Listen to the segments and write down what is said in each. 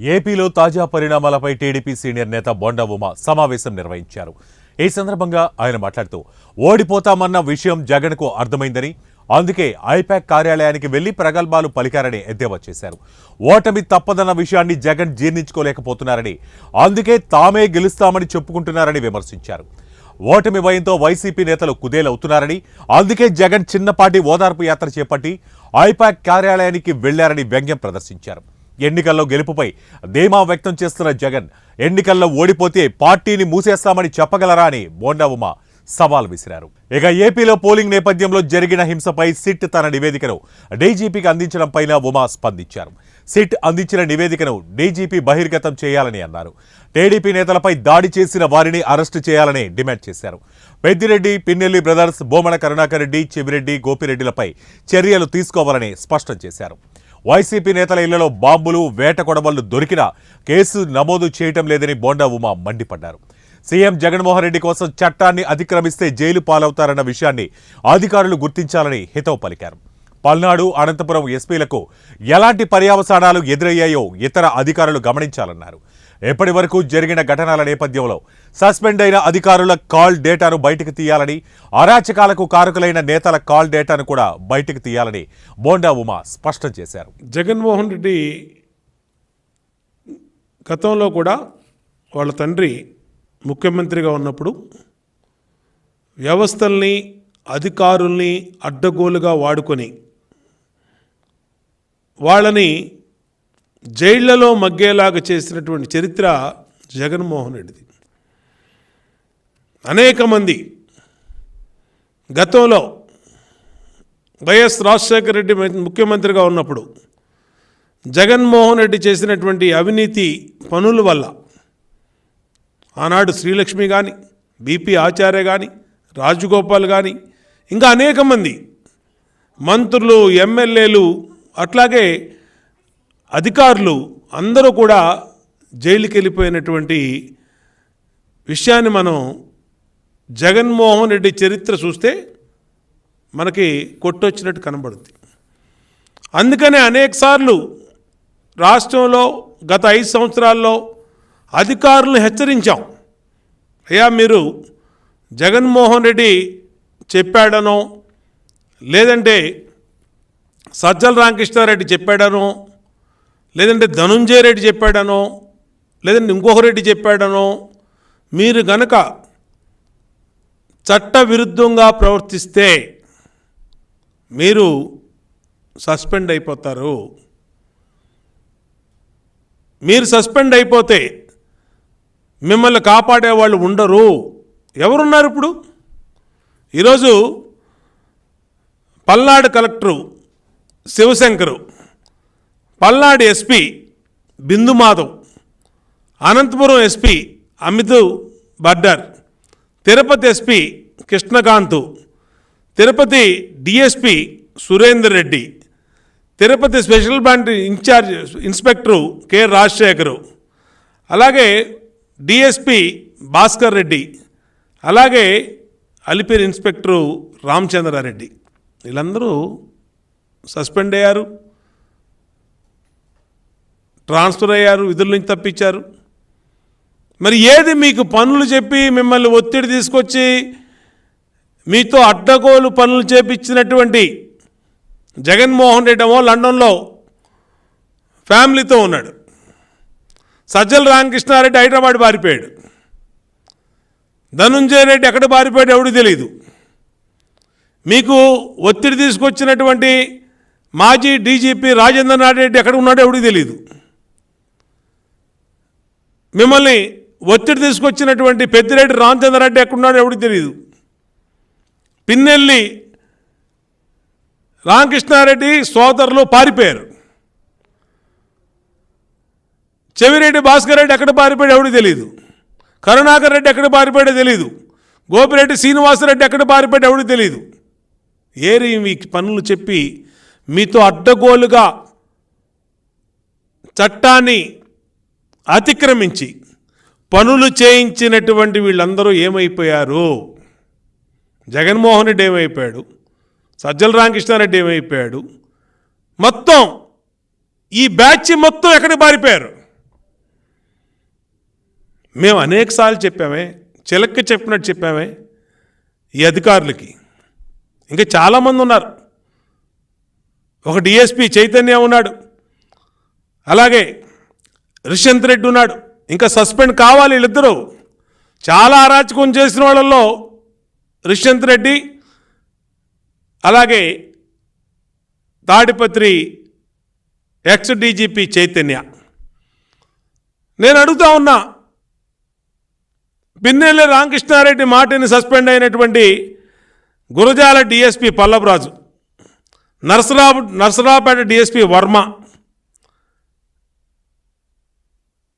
ఏపీలో తాజా పరిణామాలపై టీడీపీ సీనియర్ నేత బొండా ఉమ సమావేశం నిర్వహించారు. ఈ సందర్భంగా ఆయన మాట్లాడుతూ ఓడిపోతామన్న విషయం జగన్కు అర్థమైందని అందుకే ఐపాక్ కార్యాలయానికి వెళ్ళి ప్రగల్భాలు పలికారని ఎద్దేవా చేశారు. ఓటమి తప్పదన్న విషయాన్ని జగన్ జీర్ణించుకోలేకపోతున్నారని అందుకే తామే గెలుస్తామని చెప్పుకుంటున్నారని విమర్శించారు. ఓటమి భయంతో వైసీపీ నేతలు కుదేలవుతున్నారని అందుకే జగన్ చిన్నపాటి ఓదార్పు యాత్ర చేపట్టి ఐపాక్ కార్యాలయానికి వెళ్ళారని వ్యంగ్యం ప్రదర్శించారు. ఎన్నికల్లో గెలుపుపై ధీమా వ్యక్తం చేస్తున్న జగన్ ఎన్నికల్లో ఓడిపోతే పార్టీని మూసేస్తామని చెప్పగలరా అని బోండా ఉమా సవాల్ విసిరారు. ఇక ఏపీలో పోలింగ్ నేపథ్యంలో జరిగిన హింసపై సిట్ తన నివేదికను డీజీపీకి అందించడం పైన ఉమా స్పందించారు. సిట్ అందించిన నివేదికను డీజీపీ బహిర్గతం చేయాలని అన్నారు. టీడీపీ నేతలపై దాడి చేసిన వారిని అరెస్టు చేయాలని డిమాండ్ చేశారు. పెద్దిరెడ్డి పిన్నెల్లి బ్రదర్స్ బోమన కరుణాకర్ రెడ్డి చెవిరెడ్డి గోపిరెడ్డిలపై చర్యలు తీసుకోవాలని స్పష్టం చేశారు. వైసీపీ నేతల ఇళ్ళలో బాంబులు వేట కొడబళ్ళు దొరికినా కేసు నమోదు చేయటం లేదని బోండా ఉమా మండిపడ్డారు. సీఎం జగన్మోహన్ రెడ్డి కోసం చట్టాన్ని అతిక్రమిస్తే జైలు పాలవుతారన్న విషయాన్ని అధికారులు గుర్తించాలని హితవు పలికారు. పల్నాడు అనంతపురం ఎస్పీలకు ఎలాంటి పర్యావసానాలు ఎదురయ్యాయో ఇతర అధికారులు గమనించాలన్నారు. ఎప్పటి వరకు జరిగిన ఘటనల నేపథ్యంలో సస్పెండ్ అయిన అధికారుల కాల్ డేటాను బయటకు తీయాలని అరాచకాలకు కారకులైన నేతల కాల్ డేటాను కూడా బయటకు తీయాలని బోండా ఉమా స్పష్టం చేశారు. జగన్మోహన్ రెడ్డి గతంలో కూడా వాళ్ళ తండ్రి ముఖ్యమంత్రిగా ఉన్నప్పుడు వ్యవస్థల్ని అధికారుల్ని అడ్డగోలుగా వాడుకొని వాళ్ళని జైళ్ళలో మగ్గేలాగా చేసినటువంటి చరిత్ర జగన్మోహన్ రెడ్డిది. అనేక మంది గతంలో వైఎస్ రాజశేఖర రెడ్డి ముఖ్యమంత్రిగా ఉన్నప్పుడు జగన్మోహన్ రెడ్డి చేసినటువంటి అవినీతి పనుల వల్ల ఆనాడు శ్రీలక్ష్మి కానీ బీపీ ఆచార్య కానీ రాజగోపాల్ కానీ ఇంకా అనేక మంది మంత్రులు ఎమ్మెల్యేలు అట్లాగే అధికారులు అందరూ కూడా జైలుకి వెళ్ళిపోయినటువంటి విషయాన్ని మనం జగన్మోహన్ రెడ్డి చరిత్ర చూస్తే మనకి కొట్టొచ్చినట్టు కనబడుతుంది అందుకనే అనేకసార్లు రాష్ట్రంలో గత ఐదు సంవత్సరాల్లో అధికారులను హెచ్చరించాం. అయ్యా మీరు జగన్మోహన్ రెడ్డి చెప్పాడనో లేదంటే సజ్జల రామకృష్ణారెడ్డి చెప్పాడనో లేదంటే ధనుంజయ రెడ్డి చెప్పాడనో లేదంటే ఇంకొక రెడ్డి చెప్పాడనో మీరు గనక చట్టవిరుద్ధంగా ప్రవర్తిస్తే మీరు సస్పెండ్ అయిపోతారు. మీరు సస్పెండ్ అయిపోతే మిమ్మల్ని కాపాడే వాళ్ళు ఉండరు. ఎవరున్నారు ఇప్పుడు? ఈరోజు Palnadu collector Sivasankar. Palnadu SP Bindu Madhav Anantapuram SP Amit Bardar Tirupati SP Krishnakanth Tirupati DSP Surender Reddy Tirupati special branch incharge inspector K Rajasekhar అలాగే డిఎస్పి భాస్కర్ రెడ్డి అలాగే అలిపిరి ఇన్స్పెక్టరు రామచంద్రారెడ్డి. వీళ్ళందరూ సస్పెండ్ అయ్యారు. ట్రాన్స్ఫర్ అయ్యారు విధుల నుంచి తప్పించారు. మరి ఏది మీకు పనులు చెప్పి మిమ్మల్ని ఒత్తిడి తీసుకొచ్చి మీతో అడ్డగోలు పనులు చేపించినటువంటి జగన్మోహన్ రెడ్డి ఏమో లండన్లో ఫ్యామిలీతో ఉన్నాడు. సజ్జల రామకృష్ణారెడ్డి హైదరాబాద్ పారిపోయాడు. ధనుంజయ రెడ్డి ఎక్కడ పారిపోయాడు ఎవడు తెలియదు మీకు ఒత్తిడి తీసుకొచ్చినటువంటి మాజీ డీజీపీ రాజేంద్రనాథ్ రెడ్డి ఎక్కడ ఉన్నాడో ఎవడికి తెలియదు మిమ్మల్ని ఒత్తిడి తీసుకొచ్చినటువంటి పెద్దిరెడ్డి రామచంద్రారెడ్డి ఎక్కడున్నాడో ఎవడికి తెలియదు పిన్నెల్లి రామకృష్ణారెడ్డి సోదరులు పారిపోయారు. చెవిరెడ్డి భాస్కర్ రెడ్డి ఎక్కడ పారిపోయాడు ఎవడికి తెలియదు కరుణాకర్ రెడ్డి ఎక్కడ పారిపోయాడో తెలియదు గోపిరెడ్డి శ్రీనివాసరెడ్డి ఎక్కడ పారిపోయాడు ఎవడికి తెలియదు ఏరి మీ పనులు చెప్పి మీతో అడ్డగోలుగా చట్టాన్ని అతిక్రమించి పనులు చేయించినటువంటి వీళ్ళందరూ ఏమైపోయారు? జగన్మోహన్ రెడ్డి ఏమైపోయాడు? సజ్జల రామకృష్ణారెడ్డి ఏమైపోయాడు? మొత్తం ఈ బ్యాచ్ మొత్తం ఎక్కడికి పారిపోయారు మేము అనేకసార్లు చెప్పామే చిలక్క చెప్పినట్టు చెప్పామే ఈ అధికారులకి. ఇంకా చాలామంది ఉన్నారు. ఒక డిఎస్పి చైతన్య ఉన్నాడు. అలాగే రిషంత్ రెడ్డి ఉన్నాడు. ఇంకా సస్పెండ్ కావాలి వీళ్ళిద్దరూ. చాలా అరాచకం చేసిన వాళ్ళల్లో రిషంత్ రెడ్డి అలాగే తాడిపత్రి ఎక్స్ డీజీపీ చైతన్య. నేను అడుగుతా ఉన్నా పిన్నెల్లి రామకృష్ణారెడ్డి మాటిని సస్పెండ్ అయినటువంటి గురజాల డిఎస్పి పల్లవరాజు నరసరావు నరసరావుపేట డిఎస్పి వర్మ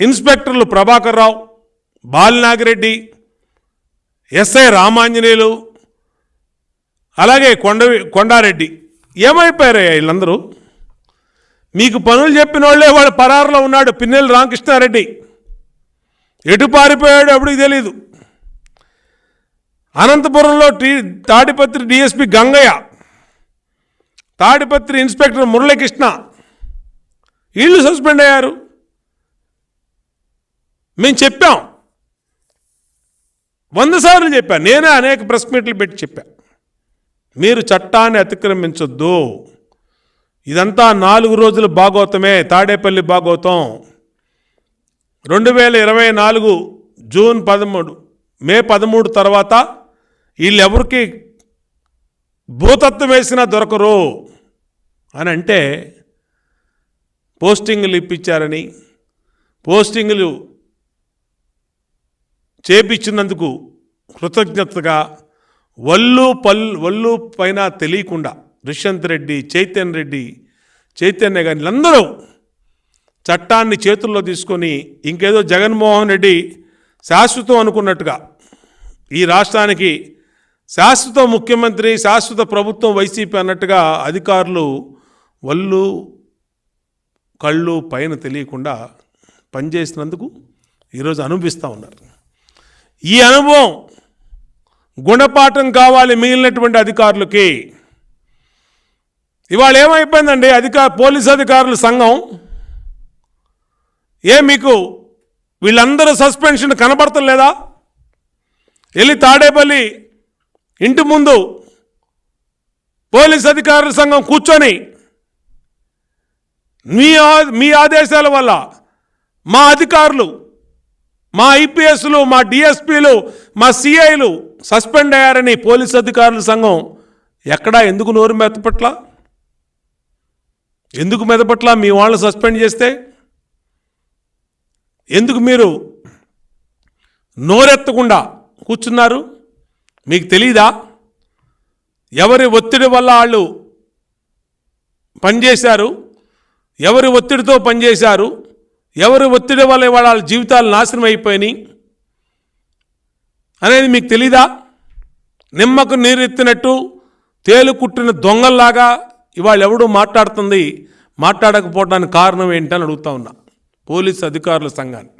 ఇన్స్పెక్టర్లు ప్రభాకర్ రావు బాలినాగిరెడ్డి ఎస్ఐ రామాంజనేయులు అలాగే కొండ కొండారెడ్డి. ఏమైపోయారయ్యా వీళ్ళందరూ? మీకు పనులు చెప్పిన వాళ్ళే వాడు పరారులో ఉన్నాడు పిన్నెల్లి రామకృష్ణారెడ్డి. ఎటు పారిపోయాడు ఎవడికి తెలియదు అనంతపురంలో టీ తాడిపత్రి డిఎస్పి గంగయ్య తాడిపత్రి ఇన్స్పెక్టర్ మురళీకృష్ణ. వీళ్ళు సస్పెండ్ అయ్యారు. మేము చెప్పాం. వంద సార్లు చెప్పాను నేనే అనేక ప్రెస్ మీట్లు పెట్టి చెప్పా. మీరు చట్టాన్ని అతిక్రమించొద్దు. ఇదంతా నాలుగు రోజుల బాగోతమే తాడేపల్లి భాగవతం రెండు వేల ఇరవై నాలుగు జూన్ పదమూడు మే పదమూడు తర్వాత వీళ్ళెవరికి భూతత్వం వేసినా దొరకరు అని అంటే పోస్టింగులు ఇప్పించారని పోస్టింగులు చేపించినందుకు కృతజ్ఞతగా వల్లు పల్ వల్లు పైన తెలియకుండా దుష్యంత్ రెడ్డి చైతన్య రెడ్డి చైతన్య గారి అందరూ చట్టాన్ని చేతుల్లో తీసుకొని ఇంకేదో జగన్మోహన్ రెడ్డి శాశ్వతం అనుకున్నట్టుగా ఈ రాష్ట్రానికి శాశ్వత ముఖ్యమంత్రి శాశ్వత ప్రభుత్వం వైసీపీ అన్నట్టుగా అధికారులు వల్లు కళ్ళు పైన తెలియకుండా పనిచేసినందుకు ఈరోజు అనుభవిస్తూ ఉన్నారు. ఈ అనుభవం గుణపాఠం కావాలి మిగిలినటువంటి అధికారులకి. ఇవాళ ఏమైపోయిందండి? అధికార పోలీస్ అధికారుల సంఘం ఏ మీకు వీళ్ళందరూ సస్పెన్షన్ కనబడతలేదా వెళ్ళి తాడేపల్లి ఇంటి ముందు పోలీస్ అధికారుల సంఘం కూర్చొని మీ ఆ- మీ ఆదేశాల వల్ల మా అధికారులు మా ఐపీఎస్లు మా డిఎస్పీలు మా సిఐలు సస్పెండ్ అయ్యారని పోలీస్ అధికారుల సంఘం ఎక్కడా ఎందుకు నోరు మెత్తపట్ల? ఎందుకు మెదపట్ల మీ వాళ్ళని సస్పెండ్ చేస్తే? ఎందుకు మీరు నోరెత్తకుండా కూర్చున్నారు? మీకు తెలీదా? ఎవరి ఒత్తిడి వల్ల వాళ్ళు పనిచేశారు? ఎవరి ఒత్తిడితో పనిచేశారు? ఎవరి ఒత్తిడి వల్ల వాళ్ళ జీవితాలు నాశనం అయిపోయినాయి? అనేది మీకు తెలీదా? నిమ్మకు నీరెత్తినట్టు తేలు కుట్టిన దొంగల్లాగా ఇవాళ ఎవడు మాట్లాడుతుంది? మాట్లాడకపోవడానికి కారణం ఏంటని అడుగుతా ఉన్నా. పోలీస్ అధికారుల సంఘాన్ని.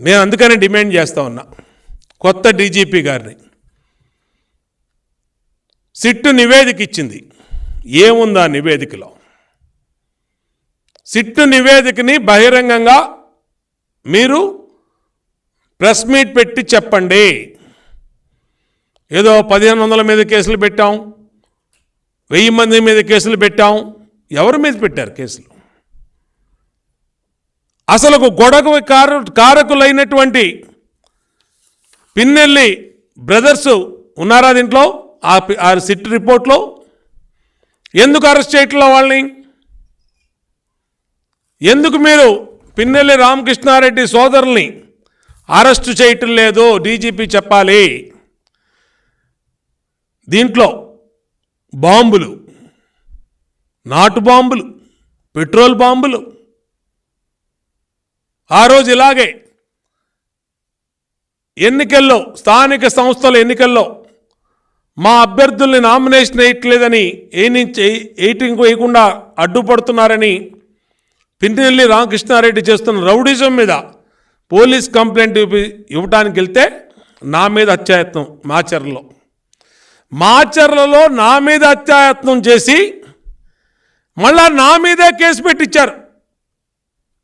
నేను అందుకనే డిమాండ్ చేస్తూ ఉన్నా. కొత్త డీజీపీ గారిని. సిట్టు నివేదిక ఇచ్చింది. ఏముందా నివేదికలో? సిట్టు నివేదికని బహిరంగంగా మీరు ప్రెస్ మీట్ పెట్టి చెప్పండి. ఏదో పదిహేను వందల మీద కేసులు పెట్టాం వెయ్యి మంది మీద కేసులు పెట్టాం. ఎవరి మీద పెట్టారు కేసులు? అసలు గొడవ కారు కారకులైనటువంటి పిన్నెల్లి బ్రదర్స్ ఉన్నారా దీంట్లో? ఆ ఆ సిట్ రిపోర్ట్లో? ఎందుకు అరెస్ట్ చేయట్లా వాళ్ళని? ఎందుకు మీరు పిన్నెల్లి రామకృష్ణారెడ్డి సోదరుల్ని అరెస్టు చేయటం లేదు డీజీపీ చెప్పాలి దీంట్లో బాంబులు నాటు బాంబులు పెట్రోల్ బాంబులు ఆ రోజు ఇలాగే ఎన్నికల్లో స్థానిక సంస్థల ఎన్నికల్లో మా అభ్యర్థుల్ని నామినేషన్ వేయట్లేదని ఏనించి ఎయిటింగ్ వేయకుండా అడ్డుపడుతున్నారని పిన్నెల్లి రామకృష్ణారెడ్డి చేస్తున్న రౌడిజం మీద పోలీస్ కంప్లైంట్ ఇవ్వటానికి వెళ్తే నా మీద అత్యాయత్నం మాచర్లలో మాచర్లలో నా మీద అత్యాయత్నం చేసి మళ్ళా నా మీదే కేసు పెట్టించారు